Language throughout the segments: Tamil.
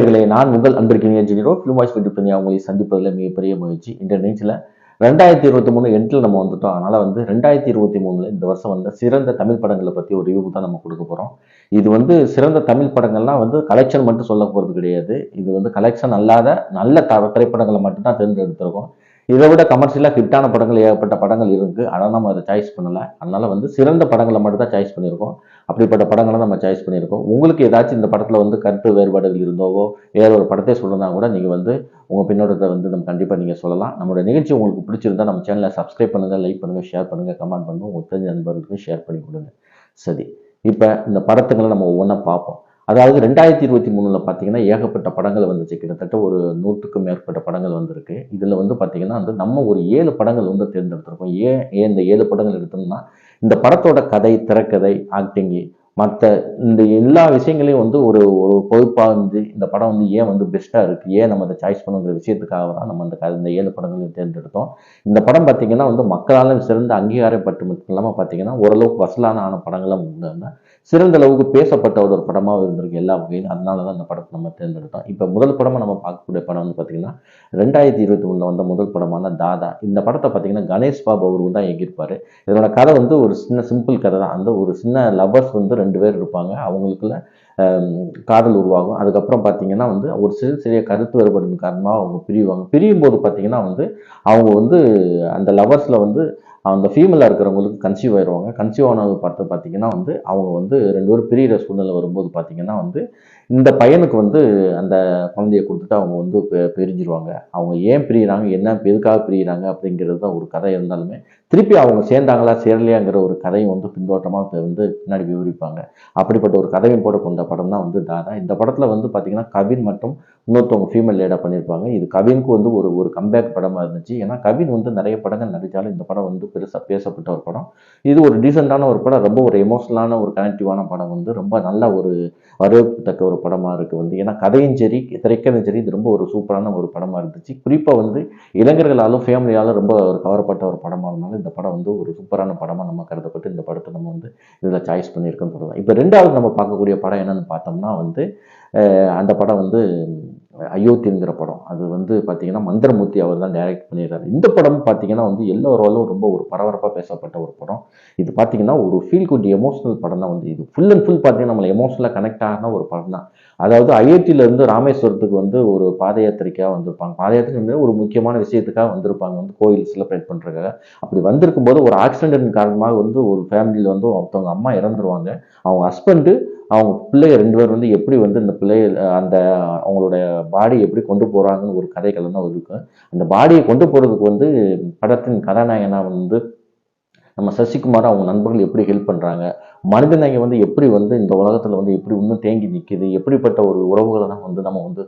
நேயர்களே நான் உங்கள் அன்பிற்கினிய இன்ஜினியரோ ஃபிலிம் வாய்ஸ் வீட்டு பண்ணி அவங்களை சந்திப்பதில் மிகப்பெரிய முயற்சி இந்த நிகழ்ச்சியில் ரெண்டாயிரத்தி இருபத்தி மூணு எண்டில் நம்ம வந்துட்டோம். அதனால் வந்து ரெண்டாயிரத்தி இருபத்தி மூணில் இந்த வருஷம் வந்து சிறந்த தமிழ் படங்களை பற்றி ஒரு ரிவ்யூ தான் நம்ம கொடுக்க போகிறோம் இது வந்து சிறந்த தமிழ் படங்கள்லாம் வந்து கலெக்ஷன் மட்டும் சொல்ல போகிறது கிடையாது. இது வந்து கலெக்ஷன் அல்லாத நல்ல த திரைப்படங்களை மட்டும்தான் தேர்ந்தெடுத்திருக்கோம். இதை விட கமர்ஷியலாக ஹிட்டான படங்கள் ஏகப்பட்ட படங்கள் இருக்குது ஆனால் நம்ம அதை சாய்ஸ் பண்ணலை. அதனால் வந்து சிறந்த படங்களை மட்டும் தான் சாய்ஸ் பண்ணியிருக்கோம். அப்படிப்பட்ட படங்களை நம்ம சாய்ஸ் பண்ணியிருக்கோம். உங்களுக்கு ஏதாச்சும் இந்த படத்தில் வந்து கருத்து வேறுபாடுகள் இருந்தோவோ வேற ஒரு படத்தை சொல்லணும்னா கூட நீங்கள் வந்து உங்கள் பின்னோட்டத்தை வந்து நம்ம கண்டிப்பாக நீங்கள் சொல்லலாம். நம்மளோட நிகழ்ச்சி உங்களுக்கு பிடிச்சிருந்தா நம்ம சேனலை சப்ஸ்கிரைப் பண்ணுங்கள் லைக் பண்ணுங்கள் ஷேர் பண்ணுங்கள் கமெண்ட் பண்ணுங்கள் உங்கள் தெரிஞ்ச நண்பர்களுக்கு ஷேர் பண்ணி கொடுங்க. சரி. இப்போ இந்த படத்துங்களை நம்ம ஒவ்வொன்றா பார்ப்போம். அதாவது ரெண்டாயிரத்தி இருபத்தி மூணில் பார்த்தீங்கன்னா ஏகப்பட்ட படங்கள் வந்துச்சு. கிட்டத்தட்ட ஒரு நூற்றுக்கும் மேற்பட்ட படங்கள் வந்திருக்கு. இதில் வந்து பார்த்தீங்கன்னா வந்து நம்ம ஒரு ஏழு படங்கள் வந்து தேர்ந்தெடுத்திருக்கோம். ஏன் ஏன் இந்த ஏழு படங்கள் எடுத்தோம்னா இந்த படத்தோட கதை திரைக்கதை ஆக்டிங்கு மற்ற இந்த எல்லா விஷயங்களையும் வந்து ஒரு ஒரு பொறுப்பாக வந்து இந்த படம் வந்து ஏன் வந்து பெஸ்ட்டாக இருக்குது ஏன் நம்ம அதை சாய்ஸ் பண்ணுங்கிற விஷயத்துக்காக தான் நம்ம அந்த க- இந்த ஏழு படங்களையும் தேர்ந்தெடுத்தோம். இந்த படம் பார்த்தீங்கன்னா வந்து மக்களால் சிறந்த அங்கீகாரப்பட்டு மட்டும் இல்லாமல் பார்த்தீங்கன்னா ஓரளவுக்கு வசலான ஆன படங்களும் உண்டு சிறந்த அளவுக்கு பேசப்பட்ட ஒரு படமாக இருந்திருக்கு எல்லா வகையிலும். அதனால தான் அந்த படத்தை நம்ம தேர்ந்தெடுத்தோம். இப்போ முதல் படமாக நம்ம பார்க்கக்கூடிய படம் வந்து பார்த்தீங்கன்னா ரெண்டாயிரத்தி இருபத்தி ஒன்றில் வந்த முதல் படமான தாதா. இந்த படத்தை பார்த்தீங்கன்னா கணேஷ் பாபு அவர்கள் தான் இயக்கியிருப்பாரு. இதனோட கதை வந்து ஒரு சின்ன சிம்பிள் கதை தான். அந்த ஒரு சின்ன லவ்வர்ஸ் வந்து ரெண்டு பேர் இருப்பாங்க. அவங்களுக்குள்ள காதல் உருவாகும். அதுக்கப்புறம் பார்த்தீங்கன்னா வந்து ஒரு சிறு சிறிய கருத்து வேறுபாடின் காரணமாக அவங்க பிரிவாங்க. பிரியும் போது பார்த்தீங்கன்னா வந்து அவங்க வந்து அந்த லவர்ஸில் வந்து அந்த ஃபீமேலாக இருக்கிறவங்களுக்கு கன்சீவ் ஆயிடுவாங்க கன்சீவ் ஆனது பார்த்து பார்த்தீங்கன்னா வந்து அவங்க வந்து ரெண்டு பேரும் பிரியிற சூழ்நிலை வரும்போது பார்த்தீங்கன்னா வந்து இந்த பையனுக்கு வந்து அந்த குழந்தைய கொடுத்துட்டு அவங்க வந்து பிரிஞ்சிருவாங்க. அவங்க ஏன் பிரியிறாங்க? என்ன எதுக்காக பிரியிறாங்க? அப்படிங்கிறது தான் ஒரு கதை இருந்தாலுமே திருப்பி அவங்க சேர்ந்தாங்களா சேரலையாங்கிற ஒரு கதையும் வந்து பின்னோட்டமாக வந்து பின்னாடி விவரிப்பாங்க. அப்படிப்பட்ட ஒரு கதையும் போட கொண்ட படம் தான் வந்து தாதா. இந்த படத்தில் வந்து பார்த்தீங்கன்னா கவின் மற்றும் இன்னொருத்தவங்க ஃபீமேல் லேடாக பண்ணியிருப்பாங்க. இது கவினுக்கு வந்து ஒரு ஒரு கம்பேக் படமாக இருந்துச்சு. ஏன்னா கவின் வந்து நிறைய படங்கள் நடித்தாலும் இந்த படம் வந்து பெருசாக பேசப்பட்ட ஒரு படம். இது ஒரு டீசெண்டான ஒரு படம். ரொம்ப ஒரு எமோஷனலான ஒரு கனெக்டிவான படம் வந்து ரொம்ப நல்ல ஒரு வரவேற்கத்தக்க ஒரு படமாக இருக்குது வந்து. ஏன்னா கதையும் சரி திரைக்கதையும் சரி இது ரொம்ப ஒரு சூப்பரான ஒரு படமாக இருந்துச்சு. குறிப்பாக வந்து இளைஞர்களாலும் ஃபேமிலியாலும் ரொம்ப ஒரு கவரப்பட்ட ஒரு படமாக இருந்தாலும் இந்த படம் வந்து ஒரு சூப்பரான படமாக நம்ம கருதப்பட்டு இந்த படத்தை நம்ம வந்து இதில் சாய்ஸ் பண்ணியிருக்கோம்னு சொல்லலாம் இப்போ ரெண்டாவது நம்ம பார்க்கக்கூடிய படம் என்னென்னு பார்த்தோம்னா வந்து அந்த படம் வந்து அயோத்திங்கிற படம். அது வந்து பார்த்தீங்கன்னா மந்திரமூர்த்தி அவர் தான் டைரக்ட் பண்ணிடுறாரு இந்த படம் பார்த்தீங்கன்னா வந்து எல்லோராலும் ரொம்ப ஒரு பரபரப்பாக பேசப்பட்ட ஒரு படம். இது பார்த்தீங்கன்னா ஒரு ஃபீல் குட் எமோஷனல் படம் தான் வந்து. இது ஃபுல் அண்ட் ஃபுல் பார்த்தீங்கன்னா நம்மளை எமோஷனலாக கனெக்ட் ஆன ஒரு படம் தான் அதாவது அயோத்தியிலேருந்து ராமேஸ்வரத்துக்கு வந்து ஒரு பாத யாத்திரைக்காக வந்திருப்பாங்க. பாத யாத்திரை ஒரு முக்கியமான விஷயத்துக்காக வந்திருப்பாங்க. வந்து கோயில் செலிப்ரேட் பண்ணுறதுக்காக அப்படி வந்திருக்கும் போது ஒரு ஆக்சிடென்ட் காரணமாக வந்து ஒரு ஃபேமிலியில் வந்து ஒருத்தவங்க அம்மா இறந்துருவாங்க. அவங்க ஹஸ்பண்டு அவங்க பிள்ளைய ரெண்டு பேர் வந்து எப்படி வந்து இந்த பிள்ளைய அந்த அவங்களுடைய பாடியை எப்படி கொண்டு போகிறாங்கன்னு ஒரு கதைகள் தான் இருக்கும். அந்த பாடியை கொண்டு போகிறதுக்கு வந்து படத்தின் கதாநாயகனாக வந்து நம்ம சசிகுமார் அவங்க நண்பர்கள் எப்படி ஹெல்ப் பண்ணுறாங்க மனிதநாயகி வந்து எப்படி வந்து இந்த உலகத்தில் வந்து எப்படி இன்னும் தேங்கி நிற்கிது எப்படிப்பட்ட ஒரு உறவுகளை தான் வந்து நம்ம வந்து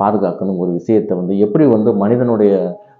பாதுகாக்கணும் ஒரு விஷயத்தை வந்து எப்படி வந்து மனிதனுடைய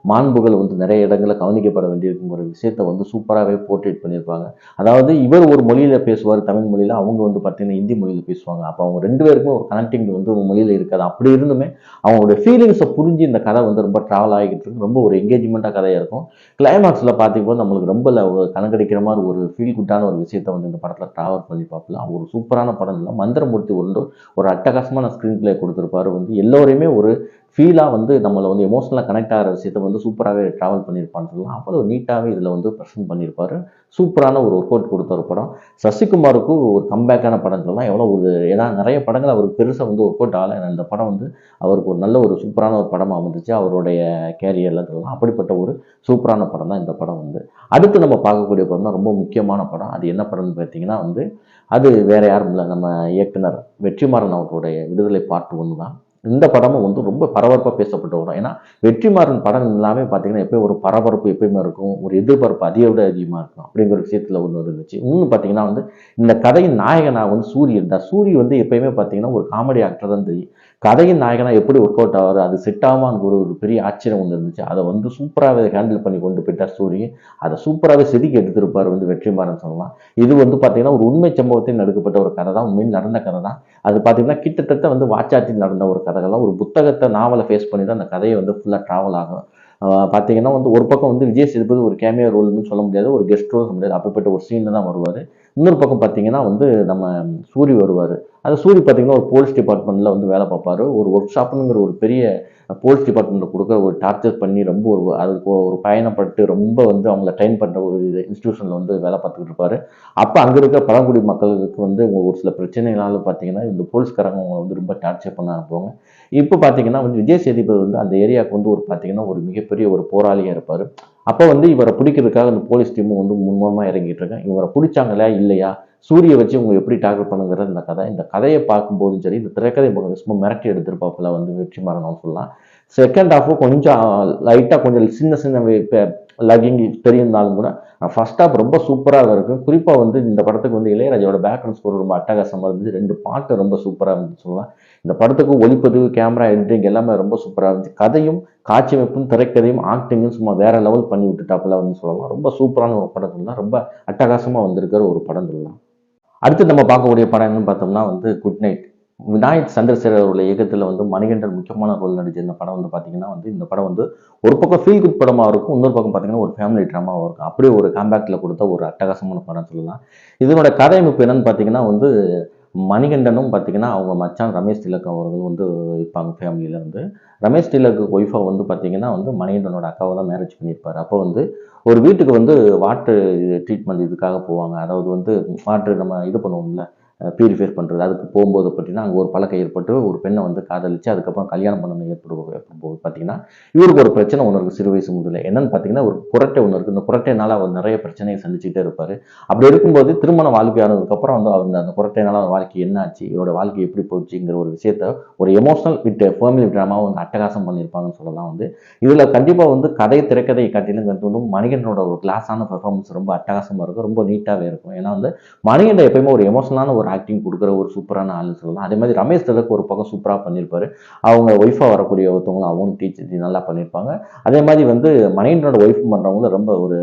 மாண்புகள் வந்து நிறைய இடங்களில் கவனிக்கப்பட வேண்டியிருக்கும் ஒரு விஷயத்தை வந்து சூப்பராகவே போர்ட்ரேட் பண்ணியிருப்பாங்க. அதாவது இவர் ஒரு மொழியில் பேசுவார் தமிழ் மொழியில் அவங்க வந்து பார்த்தீங்கன்னா ஹிந்தி மொழியில் பேசுவாங்க. அப்போ அவங்க ரெண்டு பேருக்கும் ஒரு கனெக்டிங் வந்து மொழியில் இருக்காது. அப்படி இருந்துமே அவங்களுடைய ஃபீலிங்ஸை புரிஞ்சு இந்த கதை வந்து ரொம்ப ட்ராவல் ஆகிட்டு இருக்கு. ரொம்ப ஒரு எங்கேஜ்மெண்ட்டாக கதையாக இருக்கும். கிளைமாக்ஸில் பார்த்தீங்கன்னா நம்மளுக்கு ரொம்ப ல- ஒரு கணக்கடிக்கிற மாதிரி ஒரு ஃபீல் குட்டான ஒரு விஷயத்தை வந்து இந்த படத்தில் ட்ராவல் பண்ணி பார்க்கலாம் ஒரு சூப்பரான படம் இல்லை. மந்திரமூர்த்தி ஒன்று ஒரு அட்டகாசமான ஸ்க்ரீன் பிளே கொடுத்துருப்பாரு. வந்து எல்லோரையுமே ஒரு ஃபீலாக வந்து நம்மளை வந்து எமோஷனலாக கனெக்ட் ஆகிற விஷயத்தை வந்து சூப்பராகவே ட்ராவல் பண்ணியிருப்பான்னு சொல்லலாம். அவ்வளோ நீட்டாகவே இதில் வந்து ப்ரெசென்ட் பண்ணியிருப்பார். சூப்பரான ஒரு ஒர்க் அவுட் கொடுத்த ஒரு படம். சசிகுமாருக்கு ஒரு கம்பேக்கான படம் சொல்லலாம். எவ்வளோ ஒரு ஏன்னா நிறைய படங்கள் அவருக்கு பெருசாக வந்து ஒர்க் அவுட் ஆகலை அந்த படம் வந்து அவருக்கு ஒரு நல்ல ஒரு சூப்பரான ஒரு படமாக அமைந்துச்சு அவருடைய கேரியரில் சொல்லலாம். அப்படிப்பட்ட ஒரு சூப்பரான படம் தான் இந்த படம் வந்து. அடுத்து நம்ம பார்க்கக்கூடிய படம் தான் ரொம்ப முக்கியமான படம். அது என்ன படம்னு பார்த்தீங்கன்னா வந்து அது வேறு யாரும் இல்லை. நம்ம இயக்குனர் வெற்றிமாறன் அவர்களுடைய விடுதலை பார்ட் ஒன்று தான். இந்த படமும் வந்து ரொம்ப பரபரப்பாக பேசப்பட்ட படம் ஏன்னா வெற்றிமாறன் படம் எல்லாமே பார்த்தீங்கன்னா எப்பயும் ஒரு பரபரப்பு எப்பயுமே இருக்கும் ஒரு எதிர்பார்ப்பு அதிக விட அதிகமாக இருக்கும் அப்படிங்கிற விஷயத்தில் ஒன்று இருந்துச்சு. இன்னும் பார்த்தீங்கன்னா வந்து இந்த கதையின் நாயகனாக வந்து சூரியன் தான். சூரி வந்து எப்பயுமே பார்த்தீங்கன்னா ஒரு காமெடி ஆக்டர் தான் தெரியும். கதையின் நாயகனாக எப்படி ஒர்க் அவுட் ஆவார்? அது செட் ஆகாமல் ஒரு ஒரு பெரிய ஆச்சரியம் ஒன்று இருந்துச்சு. அதை வந்து சூப்பராகவே ஹேண்டில் பண்ணி கொண்டு போயிட்டார் சூரிய அதை சூப்பராகவே செதுக்கி எடுத்திருப்பார் வந்து வெற்றிமாறன் சொல்லலாம் இது வந்து பார்த்தீங்கன்னா ஒரு உண்மை சம்பவத்தில் நடுக்கப்பட்ட ஒரு கதை தான். உண்மையில் நடந்த கதை தான். அது பார்த்தீங்கன்னா கிட்டத்தட்ட வந்து வாச்சாட்டில் நடந்த ஒரு கதை தான் ஒரு புத்தகத்தை நாவலை ஃபேஸ் பண்ணி தான் அந்த கதையை வந்து ஃபுல்லாக ட்ராவல் ஆகும் பார்த்தீங்கன்னா வந்து ஒரு பக்கம் வந்து விஜய் சேதுபதி ஒரு கேமியா ரோல்னு சொல்ல முடியாது. ஒரு கெஸ்ட் ரோல் சொல்ல முடியாது. அப்படிப்பட்ட ஒரு சீனில் தான் வருவார். இன்னொரு பக்கம் பார்த்தீங்கன்னா வந்து நம்ம சூரி வருவார். அந்த சூரி பார்த்தீங்கன்னா ஒரு போலீஸ் டிபார்ட்மெண்ட்டில் வந்து வேலை பார்ப்பார். ஒரு ஒர்க் ஷாப்புங்கிற ஒரு பெரிய போலீஸ் டிபார்ட்மெண்ட்டில் கொடுக்க ஒரு டார்ச்சர் பண்ணி ரொம்ப ஒரு அதுக்கு ஒரு பயணப்பட்டு ரொம்ப வந்து அவங்கள ட்ரெயின் பண்ணுற ஒரு இன்ஸ்டியூஷனில் வந்து வேலை பார்த்துக்கிட்டு இருப்பார். அப்போ அங்கே இருக்க பழங்குடி மக்களுக்கு வந்து ஒரு சில பிரச்சனைகளால் பார்த்தீங்கன்னா இந்த போலீஸ்காரங்க அவங்க வந்து ரொம்ப டார்ச்சர் பண்ண அனுப்புவாங்க இப்போ பார்த்தீங்கன்னா வந்து விஜய் சேதுபதி வந்து அந்த ஏரியாவுக்கு வந்து ஒரு பார்த்தீங்கன்னா ஒரு மிகப்பெரிய ஒரு போராளியாக இருப்பார். அப்போ வந்து இவரை பிடிக்கிறதுக்காக அந்த போலீஸ் டீமும் வந்து முன்மமாக இறங்கிட்டு இருக்கேன் இவரை பிடிச்சாங்களா? இல்லையா? சூரிய வச்சு இவங்க எப்படி டார்கெட் பண்ணுங்கிற இந்த கதை. இந்த கதையை பார்க்கும்போதும் சரி இந்த திரைக்கதை பக்கம் சும்மா மிரட்டி எடுத்திருப்பாப்புல வந்து வெற்றி வெற்றிமாறன் சொல்லலாம். செகண்ட் ஹாஃபும் கொஞ்சம் லைட்டாக கொஞ்சம் சின்ன சின்ன லகிங் தெரியிருந்தாலும் கூட ஃபர்ஸ்ட் ஆஃப் ரொம்ப சூப்பராக இருக்கும் குறிப்பாக வந்து இந்த படத்துக்கு வந்து இளையராஜாவோட பேக்ரவுண்ட் ஸ்கோர் ரொம்ப அட்டகாசமாக இருந்துச்சு ரெண்டு பாட்டு ரொம்ப சூப்பராக இருந்துச்சு சொல்லலாம் இந்த படத்துக்கு ஒளிப்பதிவு கேமரா எடிட்டிங் எல்லாமே ரொம்ப சூப்பராக இருந்துச்சு. கதையும் காட்சி அமைப்பும் திரைக்கதையும் ஆக்டிங்கும் சும்மா வேற லெவல் பண்ணி விட்டுட்டாப்புல வந்து சொல்லலாம். ரொம்ப சூப்பரான ஒரு படம் சொல்லலாம் ரொம்ப அட்டகாசமாக வந்திருக்கிற ஒரு படம் சொல்லலாம் அடுத்து நம்ம பார்க்கக்கூடிய படம் என்னன்னு பார்த்தோம்னா வந்து குட் நைட் விநாயக் சந்திரசேகர் அவருடைய இயக்கத்தில் வந்து மணிகண்டன் முக்கியமான ரோல் நடிச்ச இந்த படம் வந்து பார்த்தீங்கன்னா வந்து இந்த படம் வந்து ஒரு பக்கம் ஃபீல் குட் படமாக இருக்கும் இன்னொரு பக்கம் பார்த்தீங்கன்னா ஒரு ஃபேமிலி ட்ராமாவாக இருக்கும். அப்படியே ஒரு காம்பேக்டில் கொடுத்த ஒரு அட்டகாசமான படம் சொல்லலாம். இதனோட கதை அமைப்பு என்னன்னு பார்த்தீங்கன்னா வந்து மணிகண்டனும் பார்த்தீங்கன்னா அவங்க மச்சான் ரமேஷ் திலக் அவர்கள் வந்து இருப்பாங்க ஃபேமிலியில் வந்து. ரமேஷ் திலக் ஒய்ஃபை வந்து பார்த்தீங்கன்னா வந்து மணிகண்டனோட அக்காவை தான் மேரேஜ் பண்ணியிருப்பார். அப்போ வந்து ஒரு வீட்டுக்கு வந்து வாட்டர் ட்ரீட்மெண்ட் இதுக்காக போவாங்க. அதாவது வந்து வாட்டர் நம்ம இது பண்ணுவோம்ல பியூரிஃபை பண்ணுறது அதுக்கு போகும்போது பார்த்தீங்கன்னா அங்கே ஒரு பழக்கம் ஏற்பட்டு ஒரு பெண்ணை வந்து காதலிச்சு அதுக்கப்புறம் கல்யாணம் பண்ணணும் ஏற்படுவது ஏற்படும்போது பார்த்தீங்கன்னா இவருக்கு ஒரு பிரச்சனை ஒன்று இருக்குது சிறு வயசு முதல்ல. என்னன்னு பார்த்தீங்கன்னா ஒரு குரட்டை ஒன்று இருக்குது இந்த குரட்டைனால அவர் நிறைய பிரச்சனையை சந்திச்சுட்டே இருப்பார். அப்படி இருக்கும்போது திருமண வாழ்க்கை ஆனதுக்கப்புறம் வந்து அவர் அந்த குரட்டையினால் அவர் வாழ்க்கை என்ன ஆச்சு இவரோட வாழ்க்கை எப்படி போச்சுங்கிற ஒரு விஷயத்த ஒரு எமோஷனல் விட்டு ஃபேமிலி ட்ராமாவை வந்து அட்டகாசம் பண்ணியிருப்பாங்கன்னு சொல்லலாம் வந்து. இதில் கண்டிப்பாக வந்து கதை திரைக்கதை காட்டிலும் வந்து மணிகண்டனோட ஒரு கிளாஸான பெர்ஃபார்மன்ஸ் ரொம்ப அட்டகாசமாக இருக்கும். ரொம்ப நீட்டாகவே இருக்கும். ஏன்னா வந்து மணிகண்டன் எப்பயுமே ஒரு எமோஷனலான ஒரு ஆக்டிங் கொடுக்குற ஒரு சூப்பரான ஆள்னு சொல்லலாம். அதே மாதிரி ரமேஷ் தலக்கு ஒரு பக்கம் சூப்பராக பண்ணியிருப்பாரு அவங்க ஒய்ஃபாக வரக்கூடிய ஒருத்தவங்களும் அவங்க டீச்சர் நல்லா பண்ணியிருப்பாங்க அதே மாதிரி வந்து மணிகண்டனோட ஒய்ஃப் பண்ணுறவங்களும் ரொம்ப ஒரு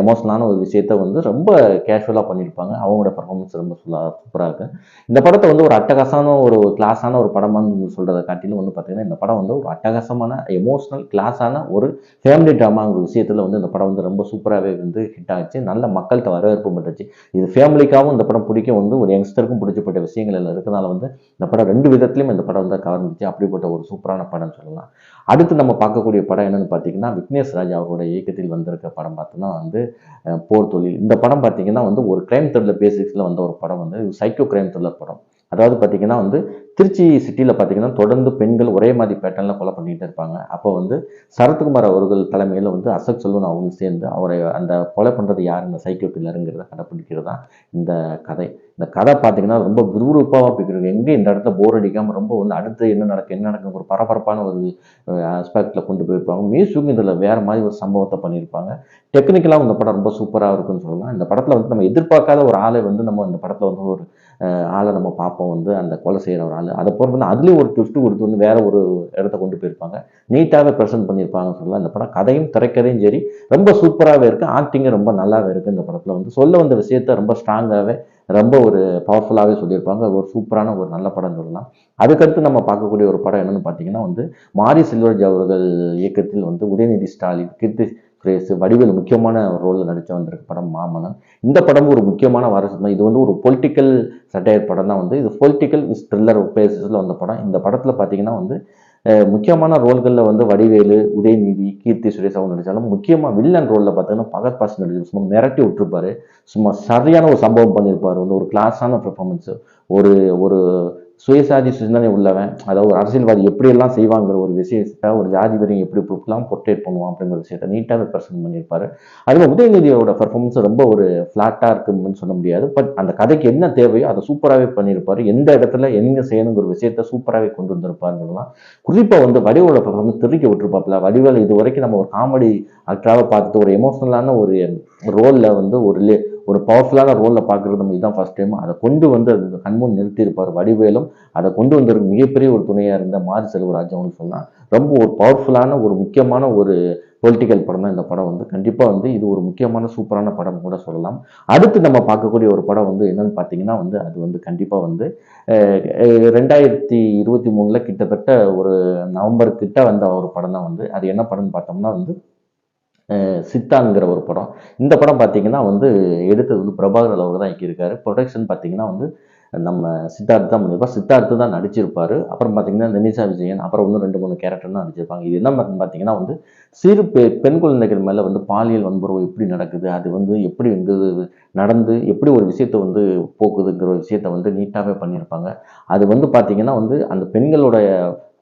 எமோஷனலான ஒரு விஷயத்த வந்து ரொம்ப கேஷுவலாக பண்ணியிருப்பாங்க. அவங்களோட பர்ஃபார்மன்ஸ் ரொம்ப சூப்பராக இருக்கு. இந்த படத்தை வந்து ஒரு அட்டகாசமான ஒரு கிளாஸான ஒரு படமான்னு சொல்கிறத காட்டிலும் வந்து பார்த்தீங்கன்னா இந்த படம் வந்து ஒரு அட்டகாசமான எமோஷனல் கிளாஸான ஒரு ஃபேமிலி ட்ராமாங்கிற விஷயத்தில் வந்து இந்த படம் வந்து ரொம்ப சூப்பராகவே வந்து ஹிட் ஆச்சு. நல்ல மக்கள்கிட்ட வரவேற்பு பண்ணுச்சு இது ஃபேமிலிக்காகவும் இந்த படம் பிடிக்க வந்து ஒரு யங்ஸ்டருக்கும் பிடிச்சப்பட்ட விஷயங்கள் எல்லாம் இருக்கனால வந்து இந்த படம் ரெண்டு விதத்துலையும் இந்த படம் வந்து கவர்ந்துச்சு அப்படிப்பட்ட ஒரு சூப்பரான படம் சொல்லலாம். அடுத்து நம்ம பார்க்கக்கூடிய படம் என்னன்னு பார்த்தீங்கன்னா விக்னேஷ் ராஜ் அவரோட இயக்கத்தில் வந்திருக்க படம் பார்த்தோன்னா வந்து போர் தொழில். இந்த படம் பார்த்தீங்கன்னா வந்து ஒரு கிரைம் த்ரில்லர் பேசிக்ஸில் வந்த ஒரு படம் வந்து சைக்கோ கிரைம் த்ரில்லர் படம். அதாவது பார்த்தீங்கன்னா வந்து திருச்சி சிட்டியில் பார்த்தீங்கன்னா தொடர்ந்து பெண்கள் ஒரே மாதிரி பேட்டர்னில் கொலை பண்ணிகிட்டு இருப்பாங்க. அப்போ வந்து சரத்குமார் அவர்கள் தலைமையில் வந்து அசோக் செல்வன் அவங்க சேர்ந்து அவரை அந்த கொலை பண்ணுறது யார் இந்த சைக்கோ கில்லருங்கிறத கடைப்பிடிக்கிறது தான் இந்த கதை. இந்த கதை பார்த்தீங்கன்னா ரொம்ப விறுவிறுப்பாக போய்க்கிறது எங்கே இந்த இடத்த போர் அடிக்காமல் ரொம்ப வந்து அடுத்து என்ன நடக்கும் என்ன நடக்கும் ஒரு பரபரப்பான ஒரு ஆஸ்பெக்டில் கொண்டு போயிருப்பாங்க. மியூசிக்கும் இதில் வேறு மாதிரி ஒரு சம்பவத்தை பண்ணியிருப்பாங்க. டெக்னிக்கலாக இந்த படம் ரொம்ப சூப்பராக இருக்குன்னு சொல்லலாம். இந்த படத்தில் வந்து நம்ம எதிர்பார்க்காத ஒரு ஆளை வந்து நம்ம இந்த படத்தில் வந்து ஒரு ஆளை நம்ம பார்ப்போம் வந்து அந்த கொலை செய்கிற ஒரு ஆள். அதை போகிற வந்து அதுலேயும் ஒரு ட்விஸ்ட்டு கொடுத்து வந்து வேற ஒரு இடத்த கொண்டு போயிருப்பாங்க. நீட்டாகவே ப்ரெசென்ட் பண்ணியிருப்பாங்கன்னு சொல்லலாம். இந்த படம் கதையும் திரைக்கதையும் சரி ரொம்ப சூப்பராகவே இருக்குது ஆக்டிங்கும் ரொம்ப நல்லாவே இருக்குது இந்த படத்தில் வந்து. சொல்ல வந்த விஷயத்த ரொம்ப ஸ்ட்ராங்காகவே ரொம்ப ஒரு பவர்ஃபுல்லாகவே சொல்லியிருப்பாங்க. ஒரு சூப்பரான ஒரு நல்ல படம் சொல்லலாம். அதுக்கடுத்து நம்ம பார்க்கக்கூடிய ஒரு படம் என்னென்னு பார்த்தீங்கன்னா வந்து மாரி செல்வராஜ் அவர்கள் இயக்கத்தில் வந்து உதயநிதி ஸ்டாலின் கீர்த்தி சுரேஷ் வடிவில் முக்கியமான ரோலில் நடித்த வந்திருக்க படம் மாமனன் இந்த படம் ஒரு முக்கியமான வாரசம் இது வந்து ஒரு பொலிட்டிக்கல் சட்டையர் படம் தான் வந்து. இது பொலிட்டிக்கல் விஸ் த்ரில்லர் பேசிஸில் வந்த படம். இந்த படத்தில் பார்த்தீங்கன்னா வந்து முக்கியமான ரோல்களில் வந்து வடிவேலு உதயநிதி கீர்த்தி சுரேஷ் அவங்க நடித்தாலும் முக்கியமாக வில்லன் ரோலில் பார்த்தீங்கன்னா பகத் பாஸ் நடிச்சு சும்மா மிரட்டி விட்டுருப்பாரு. சும்மா சரியான ஒரு சம்பவம் பண்ணியிருப்பார் வந்து ஒரு கிளாஸான பெர்ஃபார்மன்ஸு ஒரு ஒரு சுயசாதி சிந்தனை உள்ளவன் அதாவது ஒரு அரசியல்வாதி எப்படியெல்லாம் செய்வாங்கிற ஒரு விஷயத்தை ஒரு ஜாதி வரையும் எப்படி இப்படிலாம் பொர்ட்ரேட் பண்ணுவான் அப்படிங்கிற விஷயத்தை நீட்டாக ப்ரெசென்ட் பண்ணியிருப்பாரு. அதில் உதயநிதியோட பர்ஃபார்மன்ஸ் ரொம்ப ஒரு ஃப்ளாட்டாக இருக்குன்னு சொல்ல முடியாது. பட் அந்த கதைக்கு என்ன தேவையோ அதை சூப்பராகவே பண்ணியிருப்பாரு. எந்த இடத்துல எங்கே செய்யணுங்கிற விஷயத்த சூப்பராகவே கொண்டு வந்திருப்பாருலாம் குறிப்பாக வந்து வடிவோட பர்ஃபார்மன்ஸ் திருக்கி விட்டுருப்பாப்புல. வடிவேல் இது வரைக்கும் நம்ம ஒரு காமெடி ஆக்டராக பார்த்துட்டு ஒரு எமோஷனலான ஒரு ரோலில் வந்து ஒரு ஒரு பவர்ஃபுல்லான ரோலில் பார்க்குறது நம்ம இதுதான் ஃபஸ்ட் டைம் அதை கொண்டு வந்து அது கண்முன் நிறுத்தியிருப்பார். வடிவேலும் அதை கொண்டு வந்திருக்க மிகப்பெரிய ஒரு துணையாக இருந்த மாரி செல்வராஜ் அவனு சொல்லலாம் ரொம்ப ஒரு பவர்ஃபுல்லான ஒரு முக்கியமான ஒரு பொலிட்டிக்கல் படம் தான் இந்த படம் வந்து. கண்டிப்பாக வந்து இது ஒரு முக்கியமான சூப்பரான படம் கூட சொல்லலாம். அடுத்து நம்ம பார்க்கக்கூடிய ஒரு படம் வந்து என்னன்னு பார்த்தீங்கன்னா வந்து அது வந்து கண்டிப்பாக வந்து ரெண்டாயிரத்தி இருபத்தி மூணில் கிட்டத்தட்ட ஒரு நவம்பர் கிட்ட வந்த ஒரு படம் தான் வந்து. அது என்ன படம்னு பார்த்தோம்னா வந்து சித்தான்கிற ஒரு படம். இந்த படம் பார்த்தீங்கன்னா வந்து எடுத்தது வந்து பிரபாகர் அவர் தான் இயக்கியிருக்காரு. ப்ரொடக்ஷன் பார்த்தீங்கன்னா வந்து நம்ம சித்தார்த் தான் பண்ணியிருப்பார். சித்தார்த்து தான் நடிச்சிருப்பார். அப்புறம் பார்த்தீங்கன்னா நிமிஷா விஜயன் அப்புறம் இன்னும் ரெண்டு மூணு கேரக்டர் தான் நடிச்சிருப்பாங்க. இது என்ன பார்த்தீங்கன்னா வந்து சிறு பெ பெண் குழந்தைகள் மேலே வந்து பாலியல் வன்புறவு எப்படி நடக்குது அது வந்து எப்படி வந்து நடந்து எப்படி ஒரு விஷயத்தை வந்து போக்குதுங்கிற ஒரு விஷயத்தை வந்து நீட்டாகவே பண்ணியிருப்பாங்க. அது வந்து பார்த்தீங்கன்னா வந்து அந்த பெண்களுடைய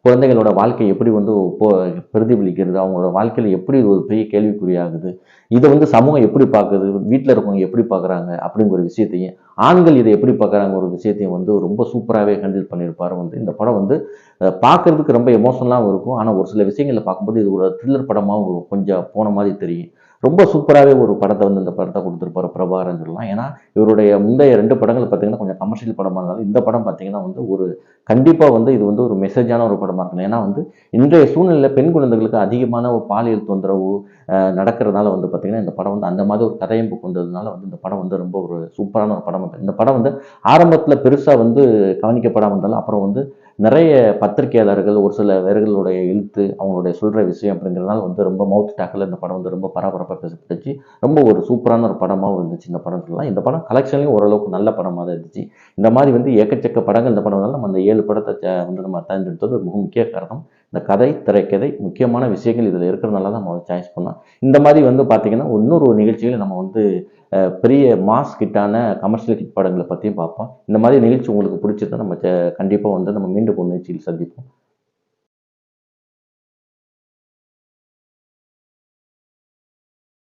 குழந்தைகளோட வாழ்க்கை எப்படி வந்து போ பிரதிபலிக்கிறது? அவங்களோட வாழ்க்கையில் எப்படி ஒரு பெரிய கேள்விக்குறியாகுது? இதை வந்து சமூகம் எப்படி பார்க்குது? வீட்டில் இருக்கவங்க எப்படி பார்க்குறாங்க? அப்படிங்கிற ஒரு விஷயத்தையும் ஆண்கள் இதை எப்படி பார்க்குறாங்க ஒரு விஷயத்தையும் வந்து ரொம்ப சூப்பராகவே ஹேண்டில் பண்ணியிருப்பார் வந்து. இந்த படம் வந்து பார்க்குறதுக்கு பார்க்கறதுக்கு ரொம்ப எமோஷனலாகவும் இருக்கும். ஆனால் ஒரு சில விஷயங்களை பார்க்கும்போது இது ஒரு த்ரில்லர் படமாகவும் கொஞ்சம் போன மாதிரி தெரியும். ரொம்ப சூப்பராகவே ஒரு படத்தை வந்து இந்த படத்தை கொடுத்துருப்பாரு பிரபாகரன் சொல்லலாம் ஏன்னா இவருடைய முந்தைய ரெண்டு படங்கள் பார்த்தீங்கன்னா கொஞ்சம் கமர்ஷியல் படமாக இருந்தாலும் இந்த படம் பார்த்தீங்கன்னா வந்து ஒரு கண்டிப்பாக வந்து இது வந்து ஒரு மெசேஜான ஒரு படமாக இருக்கணும். ஏன்னா வந்து இன்றைய சூழ்நிலையில் பெண் குழந்தைகளுக்கு அதிகமான ஒரு பாலியல் தொந்தரவு நடக்கிறதுனால வந்து பார்த்தீங்கன்னா இந்த படம் வந்து அந்த மாதிரி ஒரு கதையம்பு கொண்டதுனால வந்து இந்த படம் வந்து ரொம்ப ஒரு சூப்பரான ஒரு படம் இந்த படம் வந்து ஆரம்பத்தில் பெருசாக வந்து கவனிக்கப்படாமல் இருந்தாலும் அப்புறம் வந்து நிறைய பத்திரிகையாளர்கள் ஒரு சில பேர்களுடைய எழுத்து அவங்களுடைய சொல்கிற விஷயம் அப்படிங்கிறதுனால வந்து ரொம்ப மவுத் டாக்கில் இந்த படம் வந்து ரொம்ப பரபரப்பாக பேசப்பட்டுச்சு ரொம்ப ஒரு சூப்பரான ஒரு படமாகவும் இருந்துச்சு இந்த படம் சொல்லலாம். இந்த படம் கலெக்ஷன்லையும் ஓரளவுக்கு நல்ல படமாக தான் இருந்துச்சு. இந்த மாதிரி வந்து ஏக்கச்சக்க படங்கள் இந்த படம் வந்தாலும் நம்ம அந்த ஏழு படத்தை வந்து நம்ம தேர்ந்தெடுத்தது ஒரு மிக முக்கிய காரணம். இந்த கதை திரைக்கதை முக்கியமான விஷயங்கள் இதில் இருக்கிறதுனால தான் நம்ம சாய்ஸ் பண்ணோம். இந்த மாதிரி வந்து பார்த்தீங்கன்னா இன்னொரு நிகழ்ச்சிகளை நம்ம வந்து பெரிய மாஸ் கிட்டான கமர்ஷியல் கிட் படங்களை பற்றியும் பார்ப்போம். இந்த மாதிரி நிகழ்ச்சி உங்களுக்கு பிடிச்சிருந்தா நம்ம கண்டிப்பாக வந்து நம்ம மீண்டும் ஒரு நிகழ்ச்சியில் சந்திப்போம்.